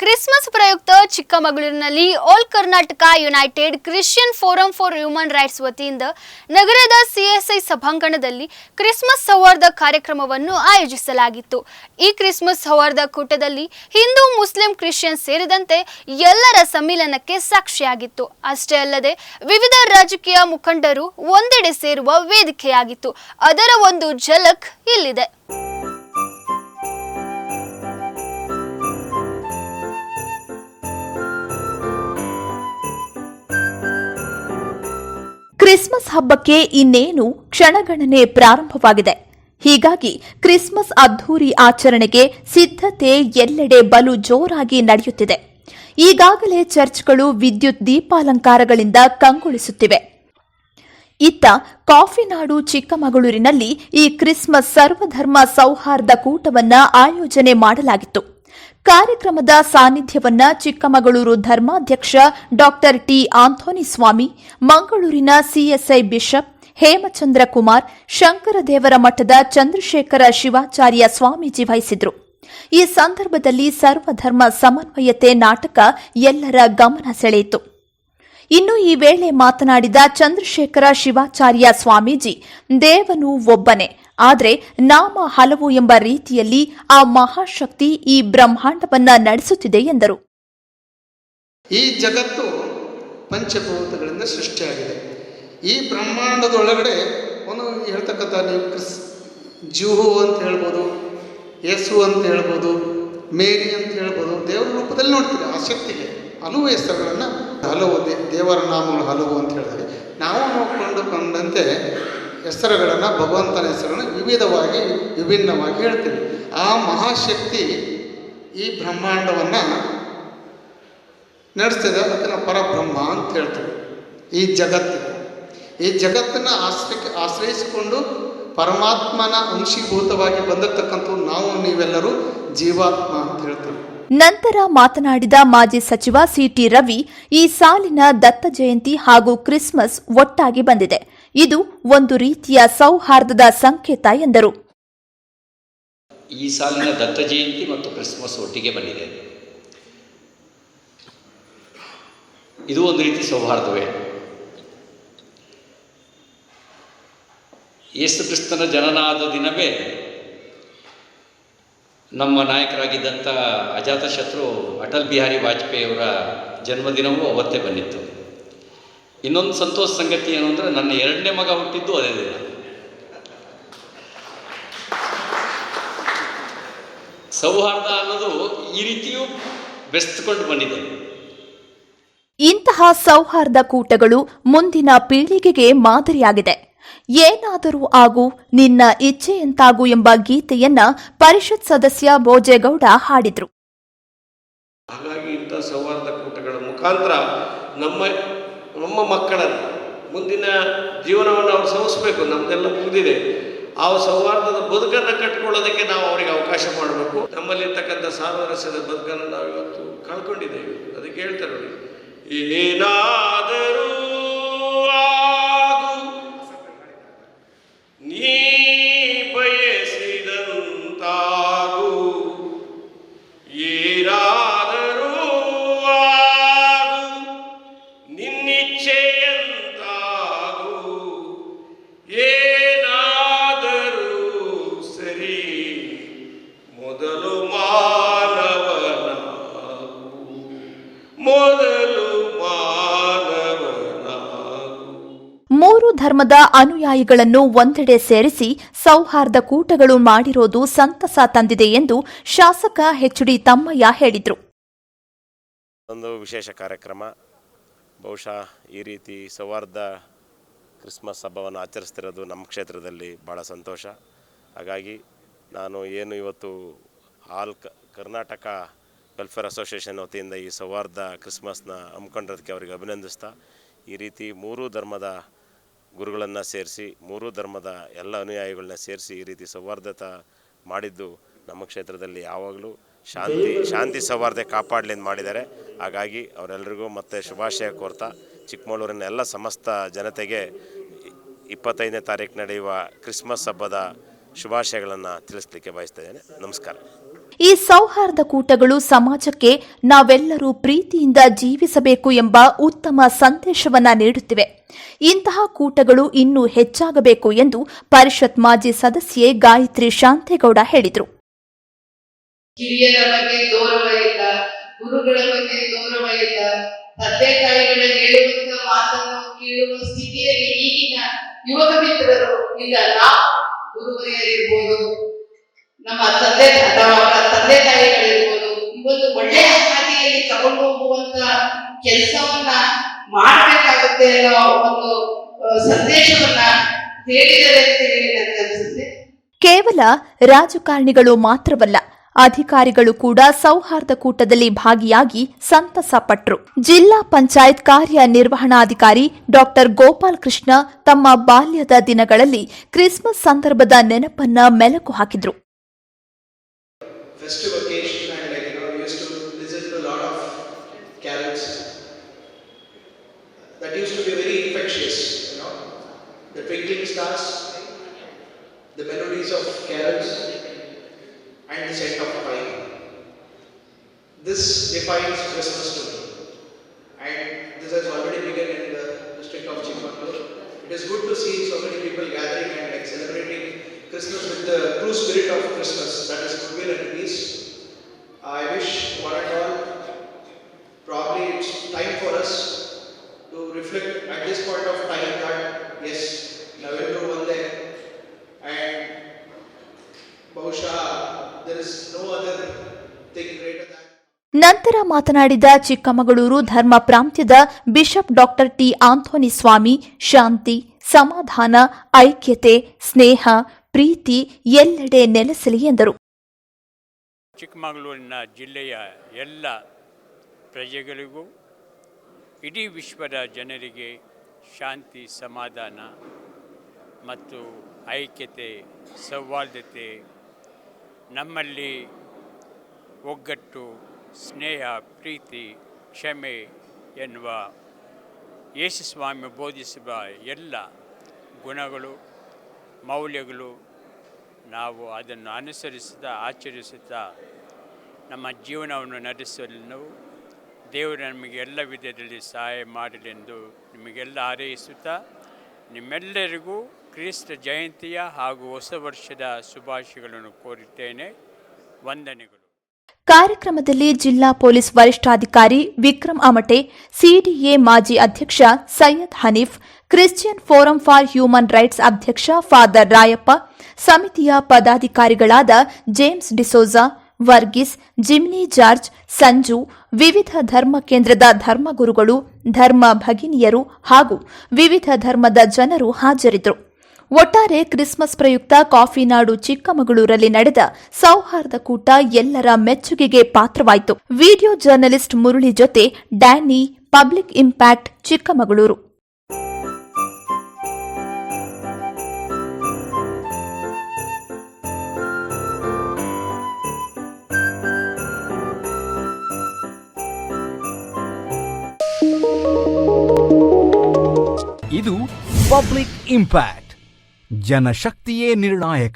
Christmas ಪ್ರಯುಕ್ತ ಚಿಕ್ಕಮಗಳೂರಿನಲ್ಲಿ all Karnataka united Christian forum for human rights ವತಿಯಿಂದ ನಗರದ ಸಿಎಸ್ಐ ಸಭಾಂಗಣದಲ್ಲಿ ಕ್ರಿಸ್ಮಸ್ ಸೌಹಾರ್ದ ಕಾರ್ಯಕ್ರಮವನ್ನು ಆಯೋಜಿಸಲಾಗಿತ್ತು. ಈ ಕ್ರಿಸ್ಮಸ್ ಸೌಹಾರ್ದ ಕೂಟದಲ್ಲಿ ಹಿಂದೂ, ಮುಸ್ಲಿಂ, ಕ್ರಿಶ್ಚಿಯನ್ ಸೇರಿದಂತೆ ಎಲ್ಲರ ಸಮ್ಮಿಲನಕ್ಕೆ ಸಾಕ್ಷಿಯಾಗಿತ್ತು. ಅಷ್ಟೇ ಅಲ್ಲದೆ ವಿವಿಧ ರಾಜಕೀಯ ಮುಖಂಡರು ಒಂದೆಡೆ ಸೇರುವ ವೇದಿಕೆಯಾಗಿತ್ತು. ಅದರ ಒಂದು ಝಲಕ್ ಇಲ್ಲಿದೆ. ಕ್ರಿಸ್ಮಸ್ ಹಬ್ಬಕ್ಕೆ ಇನ್ನೇನು ಕ್ಷಣಗಣನೆ ಪ್ರಾರಂಭವಾಗಿದೆ? ಹೀಗಾಗಿ ಕ್ರಿಸ್ಮಸ್ ಅದ್ದೂರಿ ಆಚರಣೆಗೆ ಸಿದ್ಧತೆ ಎಲ್ಲೆಡೆ ಬಲು ಜೋರಾಗಿ ನಡೆಯುತ್ತಿದೆ. ಈಗಾಗಲೇ ಚರ್ಚ್ಗಳು ವಿದ್ಯುತ್ ದೀಪಾಲಂಕಾರಗಳಿಂದ ಕಂಗೊಳಿಸುತ್ತಿವೆ. ಇತ್ತ ಕಾಫಿನಾಡು ಚಿಕ್ಕಮಗಳೂರಿನಲ್ಲಿ ಈ ಕ್ರಿಸ್ಮಸ್ ಸರ್ವಧರ್ಮ ಸೌಹಾರ್ದ ಕೂಟವನ್ನ ಆಯೋಜನೆ ಮಾಡಲಾಗಿತ್ತು. ಕಾರ್ಯಕ್ರಮದ ಸಾನ್ನಿಧ್ಯವನ್ನ ಚಿಕ್ಕಮಗಳೂರು ಧರ್ಮಾಧ್ಯಕ್ಷ ಡಾಕ್ಟರ್ ಟಿ ಆಂಥೋನಿ ಸ್ವಾಮಿ, ಮಂಗಳೂರಿನ ಸಿಎಸ್ಐ ಬಿಷಪ್ ಹೇಮಚಂದ್ರ ಕುಮಾರ್, ಶಂಕರದೇವರ ಮಠದ ಚಂದ್ರಶೇಖರ ಶಿವಾಚಾರ್ಯ ಸ್ವಾಮೀಜಿ ವಹಿಸಿದ್ರು. ಈ ಸಂದರ್ಭದಲ್ಲಿ ಸರ್ವಧರ್ಮ ಸಮನ್ವಯತೆ ನಾಟಕ ಎಲ್ಲರ ಗಮನ ಸೆಳೆಯಿತು. ಇನ್ನು ಈ ವೇಳೆ ಮಾತನಾಡಿದ ಚಂದ್ರಶೇಖರ ಶಿವಾಚಾರ್ಯ ಸ್ವಾಮೀಜಿ, ದೇವನು ಒಬ್ಬನೇ. ಆದರೆ ನಾಮ ಹಲವು ಎಂಬ ರೀತಿಯಲ್ಲಿ ಆ ಮಹಾಶಕ್ತಿ ಈ ಬ್ರಹ್ಮಾಂಡವನ್ನ ನಡೆಸುತ್ತಿದೆ ಎಂದರು. ಈ ಜಗತ್ತು ಪಂಚಭೂತಗಳಿಂದ ಸೃಷ್ಟಿಯಾಗಿದೆ. ಈ ಬ್ರಹ್ಮಾಂಡದೊಳಗಡೆ ಒಂದು ಹೇಳ್ತಕ್ಕಂಥ ನೀವು ಕ್ರಿಸ್ ಜೂಹು ಅಂತ ಹೇಳ್ಬೋದು, ಯೇಸು ಅಂತ ಹೇಳ್ಬೋದು, ಮೇರಿ ಅಂತ ಹೇಳ್ಬೋದು, ದೇವರ ರೂಪದಲ್ಲಿ ನೋಡ್ತೀವಿ. ಆ ಶಕ್ತಿಗೆ ಹಲವು ಹೆಸರುಗಳನ್ನು ಹಲವು ದೇವರ ನಾಮಗಳು ಹಲವು ಅಂತ ಹೇಳಿದ್ರೆ ನಾವು ನೋಡಿಕೊಂಡುಕೊಂಡಂತೆ ಹೆಸರುಗಳನ್ನು ಭಗವಂತನ ಹೆಸರನ್ನು ವಿವಿಧವಾಗಿ, ವಿಭಿನ್ನವಾಗಿ ಹೇಳ್ತೀವಿ ಆ ಮಹಾಶಕ್ತಿ ಈ ಬ್ರಹ್ಮಾಂಡವನ್ನು ನಡೆಸ್ತಿದೆ. ಅದಕ್ಕೆ ಪರಬ್ರಹ್ಮ ಅಂತ ಹೇಳ್ತೀವಿ. ಈ ಜಗತ್ತು. ಈ ಜಗತ್ತನ್ನು ಆಶ್ರಯ ಆಶ್ರಯಿಸಿಕೊಂಡು ಪರಮಾತ್ಮನ ಅಂಶೀಭೂತವಾಗಿ ಬಂದಿರತಕ್ಕಂಥ ನಾವು ನೀವೆಲ್ಲರೂ ಜೀವಾತ್ಮ ಅಂತ ಹೇಳ್ತೀವಿ. ನಂತರ ಮಾತನಾಡಿದ ಮಾಜಿ ಸಚಿವ ಸಿಟಿ ರವಿ ಈ ಸಾಲಿನ ದತ್ತ ಜಯಂತಿ ಹಾಗೂ ಕ್ರಿಸ್ಮಸ್ ಒಟ್ಟಾಗಿ ಬಂದಿದೆ. ಇದು ಒಂದು ರೀತಿಯ ಸೌಹಾರ್ದದ ಸಂಕೇತ ಎಂದರು. ಈ ಸಾಲಿನ ದತ್ತ ಜಯಂತಿ ಮತ್ತು ಕ್ರಿಸ್ಮಸ್ ಒಟ್ಟಿಗೆ ಬಂದಿದೆ. ಇದು ಒಂದು ರೀತಿ ಸೌಹಾರ್ದವೇ. ಯೇಸು ಕ್ರಿಸ್ತನ ಜನನಾದ ದಿನವೇ ನಮ್ಮ ನಾಯಕರಾಗಿದ್ದಂಥ ಅಜಾತಶತ್ರು ಅಟಲ್ ಬಿಹಾರಿ ವಾಜಪೇಯಿಯವರ ಜನ್ಮದಿನವೂ ಅವತ್ತೇ ಬಂದಿತ್ತು. ಇನ್ನೊಂದು ಸಂತೋಷ ಸಂಗತಿ ಏನು ಅಂದರೆ ನನ್ನ ಎರಡನೇ ಮಗ ಹುಟ್ಟಿದ್ದು ಅದೇ ದಿನ. ಸೌಹಾರ್ದ ಅನ್ನೋದು ಈ ರೀತಿಯೂ ಬೆಸ್ತುಕೊಂಡು ಬಂದಿದೆ. ಇಂತಹ ಸೌಹಾರ್ದ ಕೂಟಗಳು ಮುಂದಿನ ಪೀಳಿಗೆಗೆ ಮಾದರಿಯಾಗಿದೆ. ಏನಾದರೂ ಆಗು ನಿನ್ನ ಇಚ್ಛೆಯಂತಾಗು ಎಂಬ ಗೀತೆಯನ್ನ ಪರಿಷತ್ ಸದಸ್ಯ ಭೋಜೇಗೌಡ ಹಾಡಿದ್ರು. ಹಾಗಾಗಿ ಇಂತಹ ಸೌಹಾರ್ದ ಕೂಟಗಳ ಮುಖಾಂತರ ನಮ್ಮ ನಮ್ಮ ಮಕ್ಕಳನ್ನು ಮುಂದಿನ ಜೀವನವನ್ನು ಅವ್ರು ಸವಿಸ್ಬೇಕು ನಮ್ಮದೆಲ್ಲ ಮುಗಿದಿದೆ. ಆ ಸೌಹಾರ್ದದ ಬದುಕನ್ನು ಕಟ್ಕೊಳ್ಳೋದಕ್ಕೆ ನಾವು ಅವರಿಗೆ ಅವಕಾಶ ಮಾಡಬೇಕು. ನಮ್ಮಲ್ಲಿರ್ತಕ್ಕಂಥ ಸಾಮರಸ್ಯದ ಬದುಕನ್ನು ನಾವು ಇವತ್ತು ಕಳ್ಕೊಂಡಿದ್ದೇವೆ. ಅದಕ್ಕೆ ಹೇಳ್ತಾರೆ ನೋಡಿ ಧರ್ಮದ ಅನುಯಾಯಿಗಳನ್ನು ಒಂದೆಡೆ ಸೇರಿಸಿ ಸೌಹಾರ್ದ ಕೂಟಗಳು ಮಾಡಿರೋದು ಸಂತಸ ತಂದಿದೆ ಎಂದು ಶಾಸಕ ಎಚ್ಡಿ ತಮ್ಮಯ್ಯ ಹೇಳಿದರು. ಒಂದು ವಿಶೇಷ ಕಾರ್ಯಕ್ರಮ. ಬಹುಶಃ ಈ ರೀತಿ ಸೌಹಾರ್ದ ಕ್ರಿಸ್ಮಸ್ ಹಬ್ಬವನ್ನು ಆಚರಿಸ್ತಿರೋದು ನಮ್ಮ ಕ್ಷೇತ್ರದಲ್ಲಿ ಭಾಳ ಸಂತೋಷ. ಹಾಗಾಗಿ ನಾನು ಏನು ಇವತ್ತು ಆಲ್ ಕರ್ನಾಟಕ ವೆಲ್ಫೇರ್ ಅಸೋಸಿಯೇಷನ್ ವತಿಯಿಂದ ಈ ಸೌಹಾರ್ದ ಕ್ರಿಸ್ಮಸ್ನ ಹಮ್ಮಿಕೊಂಡಿರೋದಕ್ಕೆ ಅವರಿಗೆ ಅಭಿನಂದಿಸ್ತಾ, ಈ ರೀತಿ ಮೂರೂ ಧರ್ಮದ ಗುರುಗಳನ್ನು ಸೇರಿಸಿ ಮೂರೂ ಧರ್ಮದ ಎಲ್ಲ ಅನುಯಾಯಿಗಳನ್ನ ಸೇರಿಸಿ ಈ ರೀತಿ ಸೌಹಾರ್ದತ ಮಾಡಿದ್ದು ನಮ್ಮ ಕ್ಷೇತ್ರದಲ್ಲಿ ಯಾವಾಗಲೂ ಶಾಂತಿ ಶಾಂತಿ ಸೌಹಾರ್ದ ಕಾಪಾಡಲಿ ಅಂತ ಮಾಡಿದ್ದಾರೆ. ಹಾಗಾಗಿ ಅವರೆಲ್ಲರಿಗೂ ಮತ್ತೆ ಶುಭಾಶಯ ಕೋರ್ತಾ ಚಿಕ್ಕಮಗಳೂರಿನ ಎಲ್ಲ ಸಮಸ್ತ ಜನತೆಗೆ ಇಪ್ಪತ್ತೈದನೇ ತಾರೀಕು ನಡೆಯುವ ಕ್ರಿಸ್ಮಸ್ ಹಬ್ಬದ ಶುಭಾಶಯಗಳನ್ನು ತಿಳಿಸ್ಲಿಕ್ಕೆ ಬಯಸ್ತಾ ಇದ್ದೇನೆ. ನಮಸ್ಕಾರ. ಈ ಸೌಹಾರ್ದ ಕೂಟಗಳು ಸಮಾಜಕ್ಕೆ ನಾವೆಲ್ಲರೂ ಪ್ರೀತಿಯಿಂದ ಜೀವಿಸಬೇಕು ಎಂಬ ಉತ್ತಮ ಸಂದೇಶವನ್ನ ನೀಡುತ್ತಿವೆ. ಇಂತಹ ಕೂಟಗಳು ಇನ್ನೂ ಹೆಚ್ಚಾಗಬೇಕು ಎಂದು ಪರಿಷತ್ ಮಾಜಿ ಸದಸ್ಯೆ ಗಾಯತ್ರಿ ಶಾಂತೇಗೌಡ ಹೇಳಿದರು. ಯುವಕ ಮಿತ್ರರು ಇಲ್ಲ. ನಾವು ಗುರುವರಿಯರಿರ್ಬೋದು. ನಮ್ಮ ತಂದೆ ಅಥವಾ ತಂದೆ ತಾಯಿಗಳಿರ್ಬೋದು ಒಂದು ಒಳ್ಳೆಯ ಹಾದಿಯಲ್ಲಿ ತಗೊಂಡು ಹೋಗುವಂತ ಕೆಲಸವನ್ನ ಮಾಡಬೇಕಾಗುತ್ತೆ ಅನ್ನೋ ಒಂದು ಸಂದೇಶವನ್ನ ಹೇಳಿದ್ದಾರೆ ಅಂತ ಹೇಳಿ ನನಗೆ ಅನ್ಸುತ್ತೆ. ಕೇವಲ ರಾಜಕಾರಣಿಗಳು ಮಾತ್ರವಲ್ಲ, ಅಧಿಕಾರಿಗಳು ಕೂಡ ಸೌಹಾರ್ದ ಕೂಟದಲ್ಲಿ ಭಾಗಿಯಾಗಿ ಸಂತಸ ಪಟ್ರು. ಜಿಲ್ಲಾ ಪಂಚಾಯತ್ ಕಾರ್ಯನಿರ್ವಹಣಾಧಿಕಾರಿ ಡಾಕ್ಟರ್ ಗೋಪಾಲ್ ಕೃಷ್ಣ ತಮ್ಮ ಬಾಲ್ಯದ ದಿನಗಳಲ್ಲಿ ಕ್ರಿಸ್ಮಸ್ ಸಂದರ್ಭದ ನೆನಪನ್ನ ಮೆಲುಕು ಹಾಕಿದ್ರು. Festive occasion and like you know we used to to a lot of carols that used to be very infectious you know. The twinkling stars the melodies of carols and the scent of pine. This defines christmas to me. And this has already begun in the district of Chikmagalur. It is good to see so many people gathering and like celebrating Christmas with the true spirit of Christmas, that is goodwill and peace. I wish one and all, probably it's time for us to reflect at this point of time that yes, November one day, and Bahusha, there is no other thing greater than. ನಂತರ ಮಾತನಾಡಿದ ಚಿಕ್ಕಮಗಳೂರು ಧರ್ಮ ಪ್ರಾಂತ್ಯದ bishop doctor T Anthony Swamy ಶಾಂತಿ ಸಮಾಧಾನ ಐಕ್ಯತೆ ಸ್ನೇಹ ಪ್ರೀತಿ ಎಲ್ಲೆಡೆ ನೆಲೆಸಲಿ ಎಂದರು. ಚಿಕ್ಕಮಗಳೂರಿನ ಜಿಲ್ಲೆಯ ಎಲ್ಲ ಪ್ರಜೆಗಳಿಗೂ, ಇಡೀ ವಿಶ್ವದ ಜನರಿಗೆ ಶಾಂತಿ, ಸಮಾಧಾನ ಮತ್ತು ಐಕ್ಯತೆ, ಸೌಹಾರ್ದತೆ, ನಮ್ಮಲ್ಲಿ ಒಗ್ಗಟ್ಟು, ಸ್ನೇಹ, ಪ್ರೀತಿ, ಕ್ಷಮೆ ಎನ್ನುವ ಯೇಸುಸ್ವಾಮಿ ಬೋಧಿಸುವ ಎಲ್ಲ ಗುಣಗಳು ಮೌಲ್ಯಗಳು ನಾವು ಅದನ್ನು ಅನುಸರಿಸುತ್ತಾ ಆಚರಿಸುತ್ತಾ ನಮ್ಮ ಜೀವನವನ್ನು ನಡೆಸಲು ದೇವರು ನಮಗೆ ಎಲ್ಲ ವಿಧದಲ್ಲಿ ಸಹಾಯ ಮಾಡಲೆಂದು ನಿಮಗೆಲ್ಲ ಹಾರೈಸುತ್ತಾ, ನಿಮ್ಮೆಲ್ಲರಿಗೂ ಕ್ರಿಸ್ತ ಜಯಂತಿಯ ಹಾಗೂ ಹೊಸ ವರ್ಷದ ಶುಭಾಶಯಗಳನ್ನು ಕೋರುತ್ತೇನೆ. ವಂದನೆಗಳು. ಕಾರ್ಯಕ್ರಮದಲ್ಲಿ ಜಿಲ್ಲಾ ಪೊಲೀಸ್ ವರಿಷ್ಠಾಧಿಕಾರಿ ವಿಕ್ರಮ್ ಅಮಟೆ, ಸಿಡಿಎ ಮಾಜಿ ಅಧ್ಯಕ್ಷ Syed Hanif, Christian forum for human rights ಅಧ್ಯಕ್ಷ ಫಾದರ್ ರಾಯಪ್ಪ, ಸಮಿತಿಯ ಪದಾಧಿಕಾರಿಗಳಾದ James D'Souza, Varghese, Jimmy George, Sanju, ವಿವಿಧ ಧರ್ಮ ಕೇಂದ್ರದ ಧರ್ಮಗುರುಗಳು, ಧರ್ಮ ಭಗಿನಿಯರು ಹಾಗೂ ವಿವಿಧ ಧರ್ಮದ ಜನರು ಹಾಜರಿದ್ದರು. ಒಟ್ಟಾರೆ ಕ್ರಿಸ್ಮಸ್ ಪ್ರಯುಕ್ತ ಕಾಫಿ ನಾಡು ಚಿಕ್ಕಮಗಳೂರಲ್ಲಿ ನಡೆದ ಸೌಹಾರ್ದ ಕೂಟ ಎಲ್ಲರ ಮೆಚ್ಚುಗೆಗೆ ಪಾತ್ರವಾಯಿತು. ವಿಡಿಯೋ ಜರ್ನಲಿಸ್ಟ್ ಮುರಳಿ ಜೊತೆ ಡ್ಯಾನಿ, ಪಬ್ಲಿಕ್ ಇಂಪ್ಯಾಕ್ಟ್ ಚಿಕ್ಕಮಗಳೂರು. ಇದು ಪಬ್ಲಿಕ್ ಇಂಪ್ಯಾಕ್ಟ್. ಜನಶಕ್ತಿಯೇ ನಿರ್ಣಾಯಕ